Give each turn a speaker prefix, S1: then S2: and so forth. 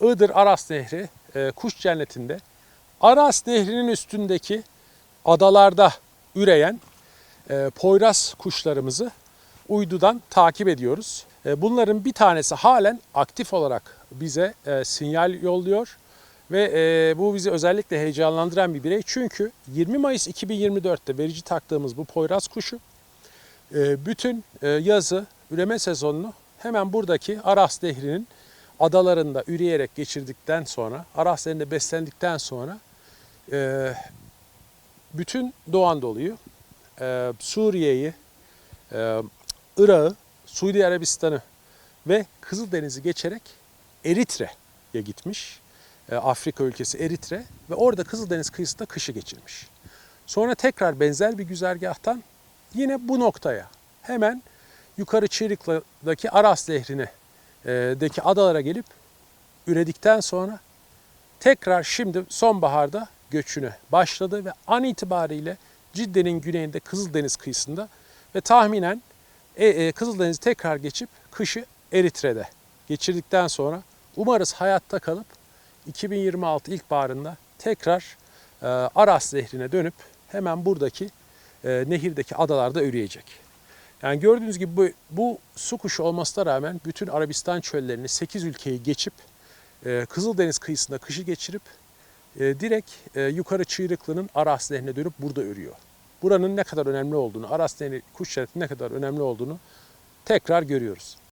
S1: Iğdır Aras Nehri e, kuş cennetinde Aras Nehri'nin üstündeki adalarda üreyen e, poyraz kuşlarımızı uydudan takip ediyoruz. E, bunların bir tanesi halen aktif olarak bize e, sinyal yolluyor ve e, bu bizi özellikle heyecanlandıran bir birey. Çünkü 20 Mayıs 2024'te verici taktığımız bu poyraz kuşu e, bütün e, yazı üreme sezonunu hemen buradaki Aras Nehri'nin adalarında üreyerek geçirdikten sonra, Aras Nehri'nde beslendikten sonra e, bütün Doğu Anadolu'yu, e, Suriye'yi, e, Irak'ı, Suudi Arabistan'ı ve Kızıldeniz'i geçerek Eritre'ye gitmiş. E, Afrika ülkesi Eritre ve orada Kızıldeniz kıyısında kışı geçirmiş. Sonra tekrar benzer bir güzergahtan yine bu noktaya hemen yukarı Çığırıklı'daki Aras Nehri'ne deki adalara gelip üredikten sonra tekrar şimdi sonbaharda göçünü başladı ve an itibariyle Cidde'nin güneyinde Kızıldeniz kıyısında ve tahminen e, e, Kızıldeniz'i tekrar geçip kışı Eritre'de geçirdikten sonra umarız hayatta kalıp 2026 ilkbaharında tekrar Aras Nehri'ne dönüp hemen buradaki nehirdeki adalarda üreyecek. Yani gördüğünüz gibi bu, bu su kuşu olmasına rağmen bütün Arabistan çöllerini 8 ülkeyi geçip e, Kızıldeniz kıyısında kışı geçirip e, direkt e, yukarı Çığırıklı'nın Aras Nehri'ne dönüp burada örüyor. Buranın ne kadar önemli olduğunu, Aras Nehri kuş cennetinin ne kadar önemli olduğunu tekrar görüyoruz.